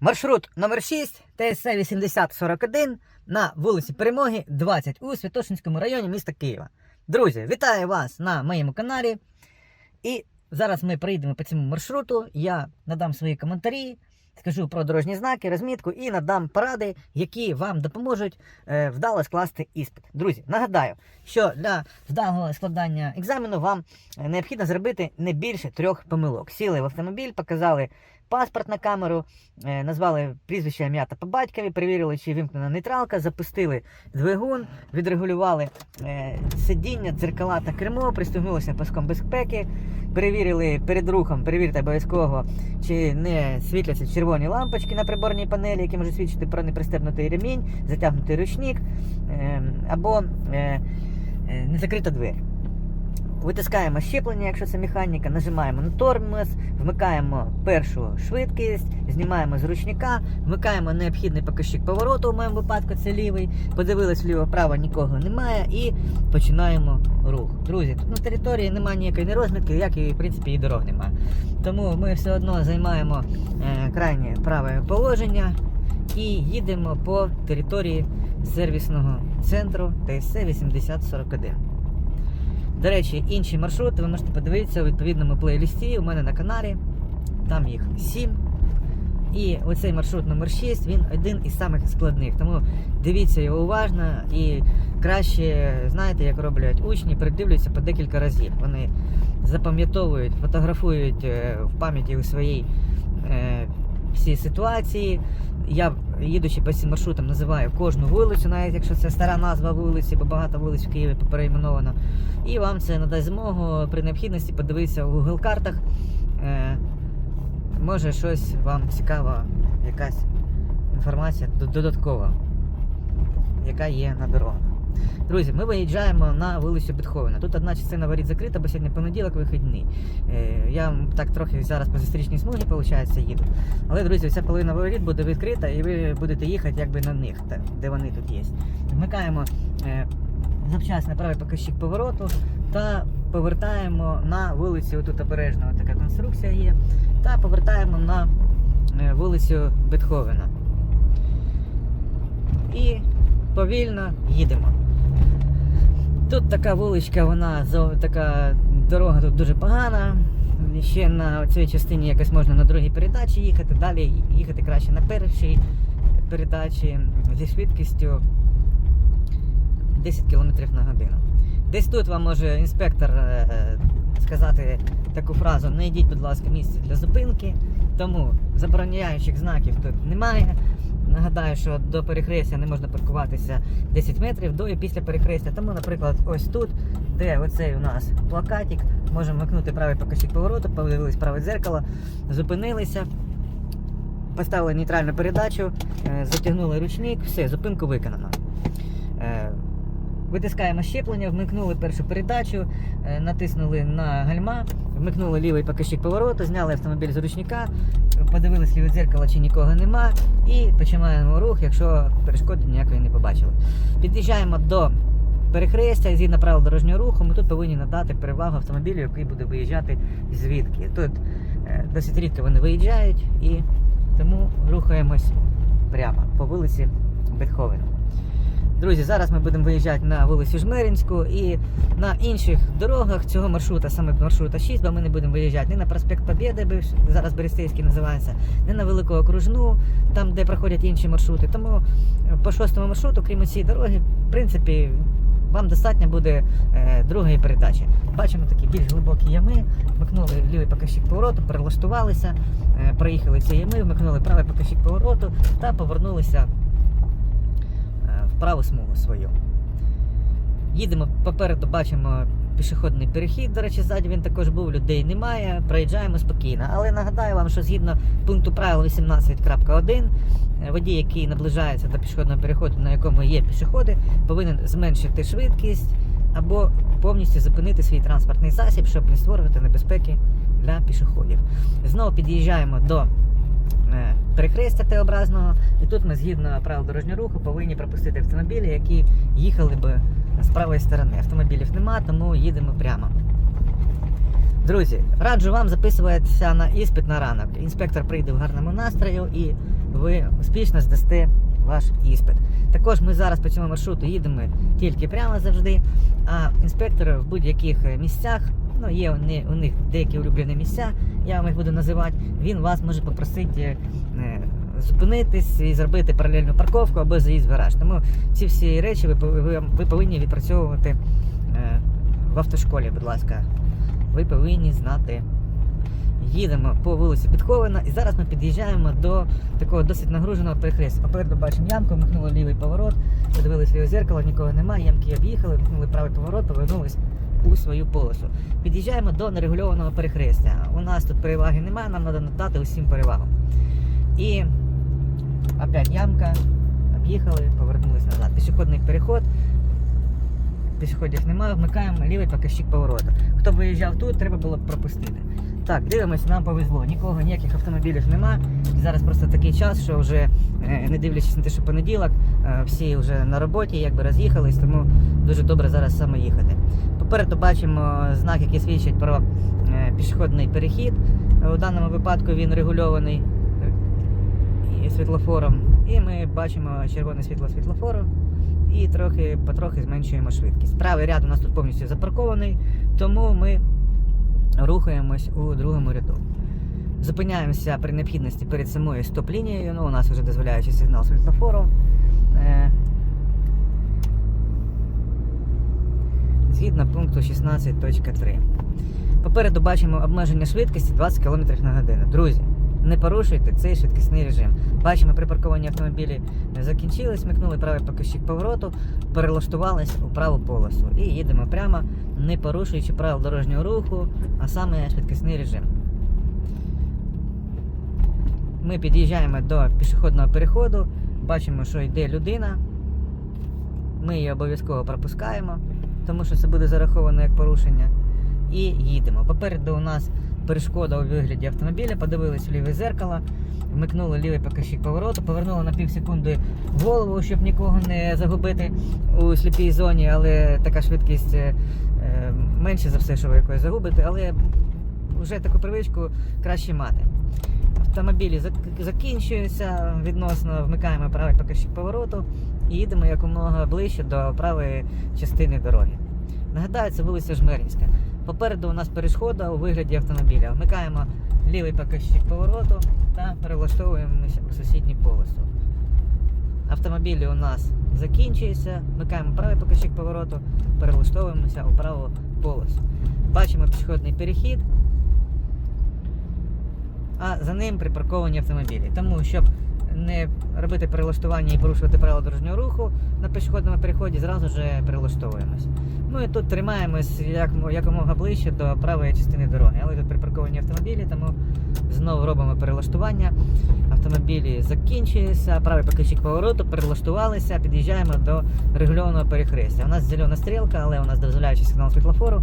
Маршрут номер 6 ТСЦ 8041 на вулиці Перемоги, 20 у Святошинському районі міста Києва. Друзі, вітаю вас на моєму каналі. І зараз ми проїдемо по цьому маршруту. Я надам свої коментарі, скажу про дорожні знаки, розмітку і надам поради, які вам допоможуть е, вдало скласти іспит. Друзі, нагадаю, що для вдалого складання екзамену вам е, необхідно зробити не більше трьох помилок. Сіли в автомобіль, показали паспорт на камеру, е, назвали прізвище ім'я та по батькові, перевірили, чи вимкнена нейтралка, запустили двигун, відрегулювали е, сидіння, дзеркала та кермо, пристегнулися паском безпеки, перевірили перед рухом, перевірте обов'язково, чи не світляться червоні лампочки на приборній панелі, які можуть свідчити про непристебнутий ремінь, затягнутий ручник е, або е, не закрита двері. Витискаємо щеплення, якщо це механіка, нажимаємо на тормоз, вмикаємо першу швидкість, знімаємо з ручника, вмикаємо необхідний показчик повороту, у моєму випадку це лівий. Подивились вліво-право, нікого немає і починаємо рух. Друзі, тут на території немає ніякої ні розмітки, як і в принципі і дорог немає. Тому ми все одно займаємо е, крайнє праве положення і їдемо по території сервісного центру ТСЦ 8041. До речі, інші маршрути ви можете подивитися у відповідному плейлісті у мене на каналі. Там їх 7. І оцей маршрут номер 6 він один із самих складних. Тому дивіться його уважно і краще, знаєте, як роблять учні, передивляються по декілька разів. Вони запам'ятовують, фотографують е, в пам'яті у своїй е, всі ситуації. Я, їдучи по цим маршрутам, називаю кожну вулицю, навіть якщо це стара назва вулиці, бо багато вулиць в Києві переіменовано. І вам це надасть змогу при необхідності подивитися у Google картах. Е, може щось вам цікава, якась інформація додаткова, яка є на дорогах. Друзі, ми виїжджаємо на вулицю Бетховена. Тут одна частина воріт закрита, бо сьогодні понеділок вихідний. Е, я так трохи зараз по зустрічній смузі, виходить, їду. Але, друзі, ця половина воріт буде відкрита, і ви будете їхати якби на них, де вони тут є. Вмикаємо е, завчасно правий показчик повороту та повертаємо на вулицю, тут обережно така конструкція є, та повертаємо на е, вулицю Бетховена. І повільно їдемо. Тут така вуличка, вона така дорога тут дуже погана. Ще на цій частині якось можна на другій передачі їхати, далі їхати краще на першій передачі зі швидкістю 10 км на годину. Десь тут вам може інспектор е, е, сказати таку фразу: не йдіть, будь ласка, місце для зупинки. Тому забороняючих знаків тут немає. Нагадаю, що до перехрестя не можна паркуватися 10 метрів до і після перехрестя. Тому, наприклад, ось тут, де оцей у нас плакатик, можемо вмикнути правий показчик повороту, подивились праве дзеркало, зупинилися, поставили нейтральну передачу, е, затягнули ручник, все, зупинку виконано. Е, Витискаємо щеплення, вмикнули першу передачу, е, натиснули на гальма, вмикнули лівий показчик повороту, зняли автомобіль з ручника, подивилися ліве дзеркало, чи нікого нема, і починаємо рух, якщо перешкоди ніякої не побачили. Під'їжджаємо до перехрестя, згідно правил дорожнього руху, ми тут повинні надати перевагу автомобілю, який буде виїжджати звідки. Тут е, досить рідко вони виїжджають і тому рухаємось прямо по вулиці Бетховена. Друзі, зараз ми будемо виїжджати на вулицю Жмеринську і на інших дорогах цього маршрута, саме маршрута 6, бо ми не будемо виїжджати ні на проспект Побєди, зараз Берестейський називається, ні на Велику Окружну, там, де проходять інші маршрути. Тому е, по шостому маршруту, крім цієї дороги, в принципі, вам достатньо буде е, другої передачі. Бачимо такі більш глибокі ями, вмикнули лівий показчик повороту, перелаштувалися, е, проїхали ці ями, вмикнули правий показчик повороту та повернулися праву смугу свою. Їдемо попереду, бачимо пішохідний перехід. До речі, ззаді він також був, людей немає. Проїжджаємо спокійно. Але нагадаю вам, що згідно пункту правил 18.1, е, водій, який наближається до пішохідного переходу, на якому є пішоходи, повинен зменшити швидкість або повністю зупинити свій транспортний засіб, щоб не створювати небезпеки для пішоходів. Знову під'їжджаємо до перехрестя Т-образного, і тут ми згідно правил дорожнього руху повинні пропустити автомобілі, які їхали би з правої сторони. Автомобілів нема, тому їдемо прямо. Друзі, раджу вам записуватися на іспит на ранок. Інспектор прийде в гарному настрою і ви успішно здасте ваш іспит. Також ми зараз по цьому маршруту їдемо тільки прямо завжди, а інспектори в будь-яких е, місцях, ну є вони, у них деякі улюблені місця, я вам їх буду називати, він вас може попросити е, зупинитись і зробити паралельну парковку або заїзд в гараж. Тому ці всі речі ви, ви, ви повинні відпрацьовувати е, в автошколі, будь ласка. Ви повинні знати. Їдемо по вулиці Підхована, і зараз ми під'їжджаємо до такого досить нагруженого перехрестя. Попереду бачимо ямку, вмикнули лівий поворот, подивились ліве зеркало, нікого немає, ямки об'їхали, вмикнули правий поворот, повернулись у свою полосу. Під'їжджаємо до нерегульованого перехрестя. У нас тут переваги немає, нам треба надати усім перевагу. І опять ямка, об'їхали, повернулись назад. Пішохідний переход. Пішоходів немає, вмикаємо лівий показчик повороту. Хто виїжджав тут, треба було б пропустити. Так, дивимося, нам повезло. Нікого, ніяких автомобілів нема. Зараз просто такий час, що вже е, не дивлячись на те, що понеділок, е, всі вже на роботі, якби роз'їхались, тому дуже добре зараз саме їхати. Попереду бачимо знак, який свідчить про е, пішохідний перехід. Е, У даному випадку він регульований е, світлофором. І ми бачимо червоне світло світлофору і трохи потрохи зменшуємо швидкість. Правий ряд у нас тут повністю запаркований, тому ми рухаємось у другому ряду. Зупиняємося при необхідності перед самою стоп-лінією. Ну, у нас вже дозволяючий сигнал світлофору. Згідно пункту 16.3. Попереду бачимо обмеження швидкості 20 км на годину. Друзі, не порушуйте цей швидкісний режим. Бачимо, припарковані автомобілі закінчили, смикнули правий показчик повороту, перелаштувались у праву полосу і їдемо прямо, не порушуючи правил дорожнього руху, а саме швидкісний режим. Ми під'їжджаємо до пішохідного переходу, бачимо, що йде людина. Ми її обов'язково пропускаємо, тому що це буде зараховано як порушення. І їдемо. Попереду у нас перешкода у вигляді автомобіля, подивились в ліве зеркало, вмикнули лівий показчик повороту, повернули на пів секунди голову, щоб нікого не загубити у сліпій зоні, але така швидкість е, е, менше за все, що ви якось загубите, але вже таку привичку краще мати. Автомобілі закінчуються. Відносно, вмикаємо правий показчик повороту і їдемо якомога ближче до правої частини дороги. Нагадаю, це вулиця Жмеринська. Попереду у нас перешкода у вигляді автомобіля. Вмикаємо лівий показчик повороту та перелаштовуємося у сусідню полосу. Автомобілі у нас закінчуються, вмикаємо правий показчик повороту, перелаштовуємося у праву полосу. Бачимо пішохідний перехід, а за ним припарковані автомобілі. Тому, щоб не робити перелаштування і порушувати правила дорожнього руху на пішохідному переході, зразу ж перелаштовуємось. Ну і тут тримаємось як, якомога ближче до правої частини дороги. Але тут припарковані автомобілі, тому знову робимо перелаштування. Автомобілі закінчуються, правий показчик повороту, перелаштувалися, під'їжджаємо до регульованого перехрестя. У нас зелена стрілка, але у нас дозволяючий сигнал світлофору.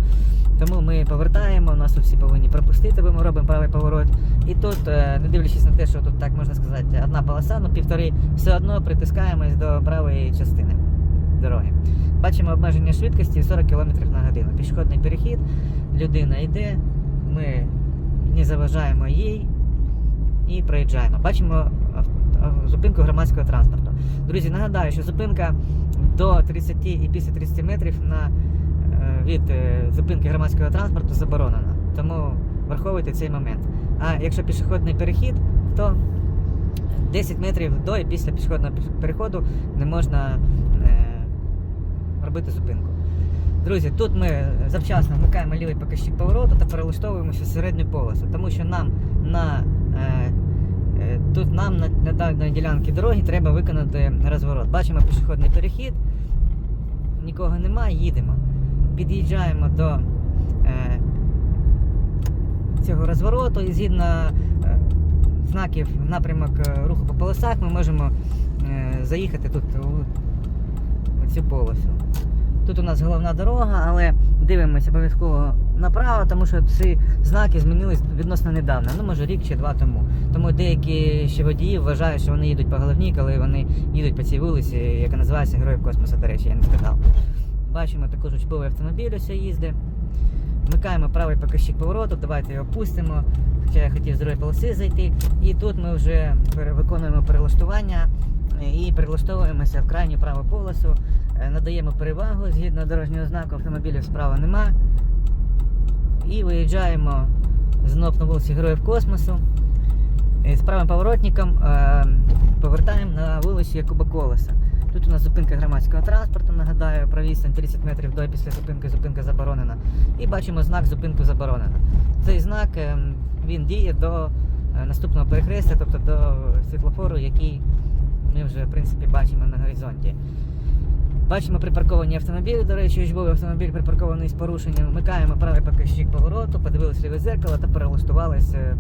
Тому ми повертаємо, у нас тут всі повинні пропустити, бо ми робимо правий поворот. І тут, е, не дивлячись на те, що тут, так можна сказати, одна полоса, ну півтори, все одно притискаємось до правої частини дороги. Бачимо обмеження швидкості 40 км на годину. Пішохідний перехід, людина йде, ми не заважаємо їй і проїжджаємо. Бачимо зупинку громадського транспорту. Друзі, нагадаю, що зупинка до 30 і після 30 метрів на, е, від е, зупинки громадського транспорту заборонена. Тому враховуйте цей момент. А якщо пішохідний перехід, то 10 метрів до і після пішохідного переходу не можна е, робити зупинку. Друзі, тут ми завчасно вмикаємо лівий показчик повороту та перелаштовуємося в середню полосу, тому що нам на е, е, тут нам на, на даній ділянці дороги треба виконати розворот. Бачимо пішохідний перехід, нікого немає, їдемо. Під'їжджаємо до е, цього розвороту і згідно е, знаків напрямок е, руху по полосах ми можемо е, заїхати тут у, у цю полосу. Тут у нас головна дорога, але дивимося обов'язково направо, тому що ці знаки змінились відносно недавно, ну може рік чи два тому. Тому деякі ще водії вважають, що вони їдуть по головній, коли вони їдуть по цій вулиці, яка називається Героїв космосу, до речі, я не сказав. Бачимо також учбовий автомобіль ось їздить. вмикаємо правий показчик повороту, давайте його пустимо. Хоча я хотів з другої полоси зайти. І тут ми вже виконуємо перелаштування е, і перелаштовуємося в крайню праву полосу, надаємо перевагу згідно дорожнього знаку, автомобілів справа нема. І виїжджаємо знов на вулиці Героїв Космосу. І з правим поворотником е, повертаємо на вулицю Якуба Колеса. Тут у нас зупинка громадського транспорту, нагадаю, про відстань 30 метрів до і після зупинки, зупинка заборонена. І бачимо знак зупинку заборонена. Цей знак е, він діє до е, наступного перехрестя, тобто до світлофору, який ми вже в принципі бачимо на горизонті. Бачимо припарковані автомобілі, до речі, учбовий автомобіль припаркований з порушенням. Вмикаємо правий показчик повороту, подивилися ліве зеркало та перелаштувалися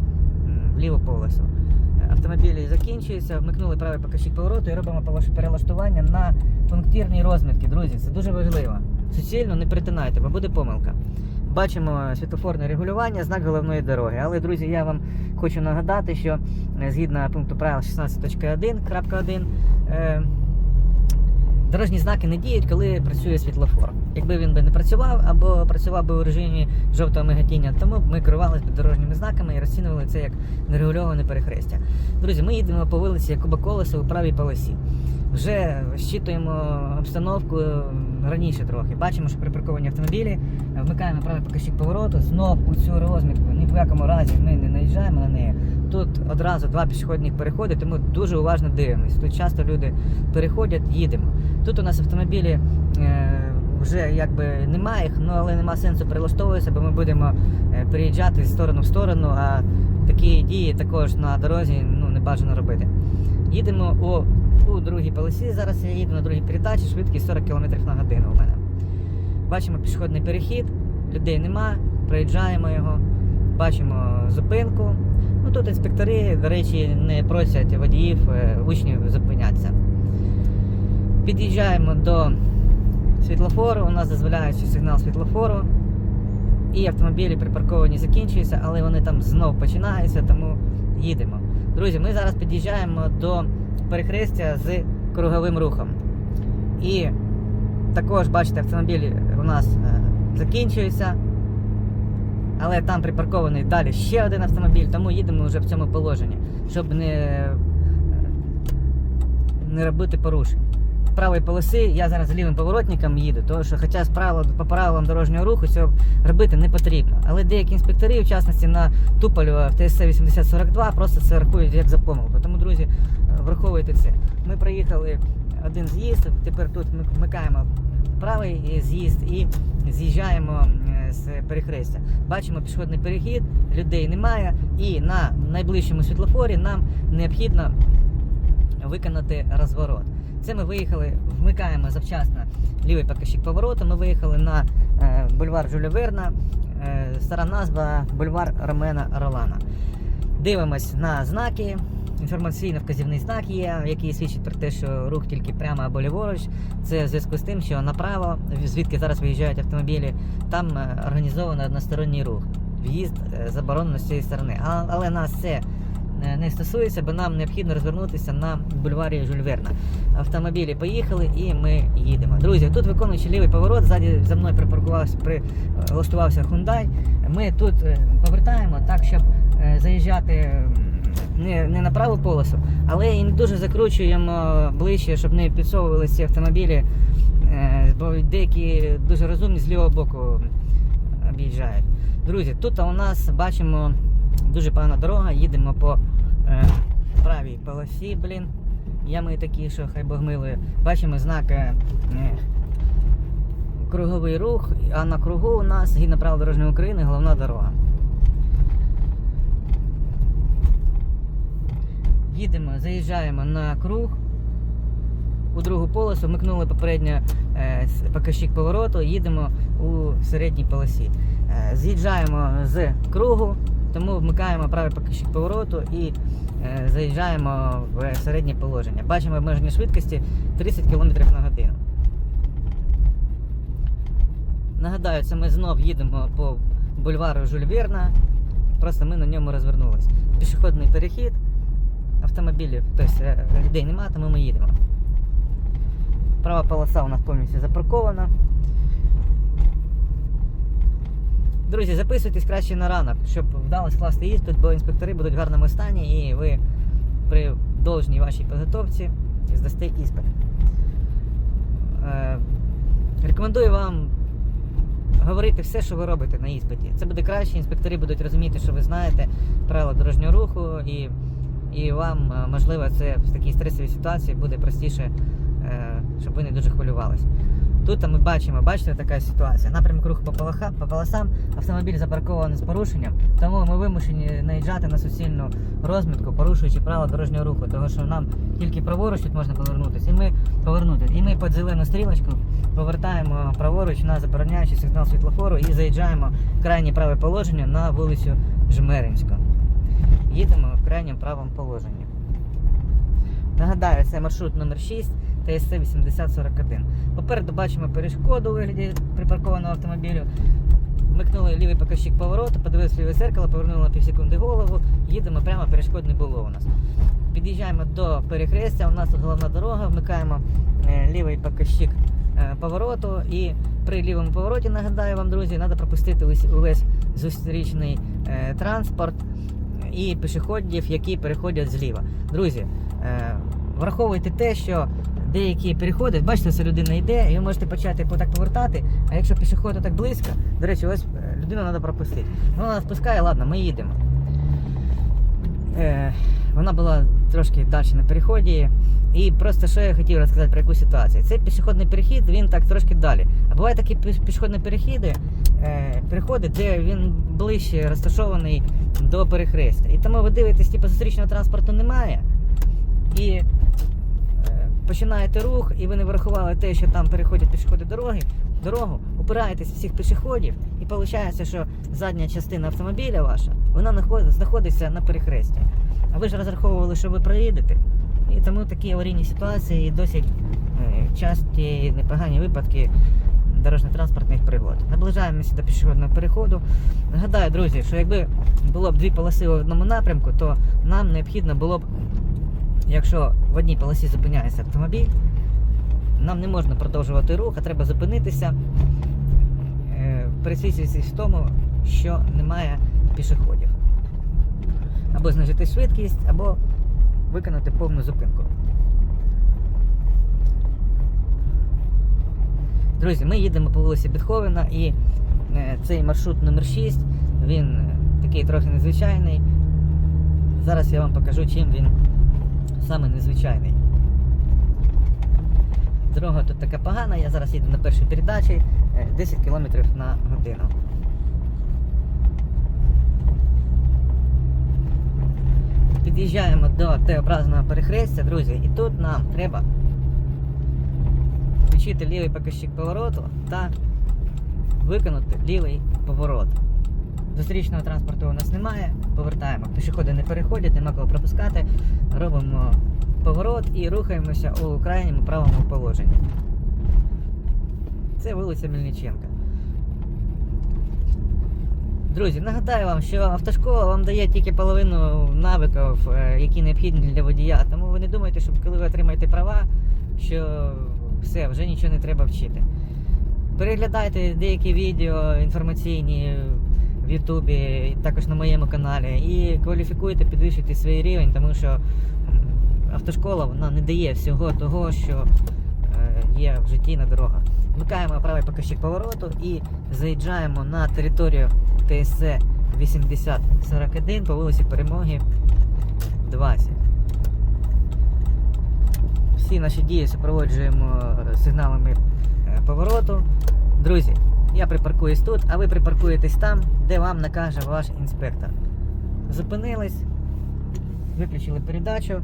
в ліву полосу. Е, Автомобілі закінчуються, вмикнули правий показчик повороту і робимо перелаштування на пунктирні розмітки. Друзі, це дуже важливо. Суцільно не перетинайте, бо буде помилка. Бачимо світлофорне регулювання, знак головної дороги. Але, друзі, я вам хочу нагадати, що е, згідно пункту правил 16.1.1, е, Дорожні знаки не діють, коли працює світлофор. Якби він би не працював або працював би у режимі жовтого мигатіння, тому ми керувалися дорожніми знаками і розцінювали це як нерегульоване перехрестя. Друзі, ми їдемо по вулиці Якуба Колеса у правій полосі. Вже щитуємо обстановку раніше трохи. Бачимо, що припарковані автомобілі, вмикаємо правий показчик повороту, знов у цю розмітку. Ні в якому разі ми не наїжджаємо на неї. Тут одразу два пішохідних переходи, тому дуже уважно дивимось. Тут часто люди переходять, їдемо. Тут у нас автомобілі е, вже якби немає їх, ну але нема сенсу прилаштовуватися, бо ми будемо е, переїжджати з сторону в сторону, а такі дії також на дорозі ну, не бажано робити. Їдемо у, у другій полосі. Зараз я їду на другій передачі, швидкість 40 км на годину у мене. Бачимо пішохідний перехід, людей нема, проїжджаємо його, бачимо зупинку. Ну тут інспектори, до речі, не просять водіїв, е, учнів зупинятися. Під'їжджаємо до світлофору, у нас дозволяючий сигнал світлофору. І автомобілі припарковані закінчуються, але вони там знов починаються, тому їдемо. Друзі, ми зараз під'їжджаємо до перехрестя з круговим рухом. І також, бачите, автомобілі у нас е, закінчуються. Але там припаркований далі ще один автомобіль, тому їдемо вже в цьому положенні, щоб не, е, не робити порушень. В правій полоси я зараз з лівим поворотником їду, тому що хоча з правил, по правилам дорожнього руху цього робити не потрібно. Але деякі інспектори, в частності на Туполю в ТСЦ 8042, просто це рахують як за помилку. Тому, друзі, е, враховуйте це. Ми проїхали один з'їзд, тепер тут ми вмикаємо правий з'їзд і з'їжджаємо е, з перехрестя. Бачимо пішохідний перехід, людей немає, і на найближчому світлофорі нам необхідно виконати розворот. Це ми виїхали, вмикаємо завчасно лівий показчик повороту. Ми виїхали на е, бульвар Жюля Верна, е, стара назва бульвар Ромена Ролана. Дивимось на знаки. Інформаційно-вказівний знак є, який свідчить про те, що рух тільки прямо або ліворуч. Це в зв'язку з тим, що направо, звідки зараз виїжджають автомобілі, там е, організований односторонній рух. В'їзд е, заборонено з цієї сторони. Але нас це е, не стосується, бо нам необхідно розвернутися на бульварі Жюль Верна. Автомобілі поїхали і ми їдемо. Друзі, тут виконуючи лівий поворот, ззаді за мною припаркувався, прилаштувався Hyundai. Ми тут повертаємо так, щоб заїжджати не, не на праву полосу, але і не дуже закручуємо ближче, щоб не підсовувалися ці автомобілі, е, бо деякі дуже розумні з лівого боку об'їжджають. Друзі, тут у нас бачимо дуже погана дорога, їдемо по е, правій полосі, блін. Ями такі, що хай Бог милує. Бачимо знак е, е, круговий рух, а на кругу у нас згідно правил дорожньої України головна дорога. Їдемо, заїжджаємо на круг. У другу полосу вмикнули попередньо е, показчик повороту, їдемо у середній полосі. Е, з'їжджаємо з кругу, тому вмикаємо правий показчик повороту і е, заїжджаємо в середнє положення. Бачимо обмеження швидкості 30 км на годину. Нагадаю, це ми знов їдемо по бульвару Жюль Верна, просто ми на ньому розвернулись. Пішохідний перехід, автомобілів, тобто е, людей немає, тому ми їдемо. Права полоса у нас повністю запаркована. Друзі, записуйтесь краще на ранок, щоб вдалося скласти іспит, бо інспектори будуть в гарному стані і ви при должній вашій підготовці здасте іспит. Е, рекомендую вам говорити все, що ви робите на іспиті. Це буде краще, інспектори будуть розуміти, що ви знаєте правила дорожнього руху, і, і вам, е, можливо, це в такій стресовій ситуації буде простіше, е, щоб ви не дуже хвилювались. Тут ми бачимо, бачите, така ситуація. Напрямок руху по, полосам, автомобіль запаркований з порушенням, тому ми вимушені наїжджати на суцільну розмітку, порушуючи правила дорожнього руху, тому що нам тільки праворуч тут можна повернутися, і ми повернути. І ми під зелену стрілочку повертаємо праворуч на забороняючий сигнал світлофору і заїжджаємо в крайнє праве положення на вулицю Жмеринську. Їдемо в крайньому правому положенні. Нагадаю, це маршрут номер 6 ТСЦ 8041. Попереду бачимо перешкоду у вигляді припаркованого автомобілю. Вмикнули лівий показчик повороту, подивилися ліве зеркало, повернули на півсекунди голову, їдемо прямо, перешкод не було у нас. Під'їжджаємо до перехрестя, у нас головна дорога, вмикаємо е, лівий показчик е, повороту і при лівому повороті, нагадаю вам, друзі, треба пропустити увесь зустрічний е, транспорт і пішоходів, які переходять зліва. Друзі, е, враховуйте те, що деякі переходи, бачите, ось людина йде, і ви можете почати так повертати, а якщо пішоход так близько, до речі, ось е, людину треба пропустити. Ну, вона спускає, ладно, ми їдемо. Е, вона була трошки далі на переході. І просто що я хотів розказати про яку ситуацію. Цей пішохідний перехід, він так трошки далі. А бувають такі піш- пішохідні перехіди, переходи, де він ближче розташований до перехрестя. І тому ви дивитесь, типу, зустрічного транспорту немає. І е, починаєте рух, і ви не врахували те, що там переходять пішоходи дороги, дорогу, упираєтесь всіх пішоходів, і виходить, що задня частина автомобіля ваша, вона знаходиться на перехресті. А ви ж розраховували, що ви проїдете. І тому такі аварійні ситуації і досить е, часті непогані випадки дорожньо-транспортних пригод. Наближаємося до пішохідного переходу. Нагадаю, друзі, що якби було б дві полоси в одному напрямку, то нам необхідно було б, якщо в одній полосі зупиняється автомобіль, нам не можна продовжувати рух, а треба зупинитися, е, пересвідчуючись в тому, що немає пішоходів. Або знижити швидкість, або виконати повну зупинку. Друзі, ми їдемо по вулиці Бетховена і е, цей маршрут номер 6 він е, такий трохи незвичайний. Зараз я вам покажу, чим він саме незвичайний. Дорога тут така погана, я зараз їду на першій передачі е, 10 км на годину. Під'їжджаємо до Т-образного перехрестя, друзі, і тут нам треба включити лівий показчик повороту та виконати лівий поворот. Зустрічного транспорту у нас немає, повертаємо. Пішоходи не переходять, нема кого пропускати. Робимо поворот і рухаємося у крайньому правому положенні. Це вулиця Мельниченка. Друзі, нагадаю вам, що автошкола вам дає тільки половину навиків, е, які необхідні для водія. Тому ви не думайте, що коли ви отримаєте права, що все, вже нічого не треба вчити. Переглядайте деякі відео інформаційні в Ютубі, також на моєму каналі, і кваліфікуйте, підвищуйте свій рівень, тому що автошкола вона не дає всього того, що е, є в житті на дорогах. Вмикаємо правий показчик повороту і заїжджаємо на територію ТСЦ 8041 по вулиці Перемоги 20. Всі наші дії супроводжуємо е, сигналами е, повороту. Друзі, я припаркуюсь тут, а ви припаркуєтесь там, де вам накаже ваш інспектор. Зупинились, виключили передачу,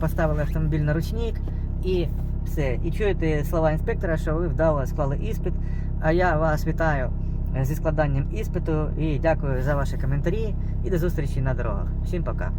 поставили автомобіль на ручник і все. І чуєте слова інспектора, що ви вдало склали іспит. А я вас вітаю зі складанням іспиту і дякую за ваші коментарі. І до зустрічі на дорогах. Всім пока.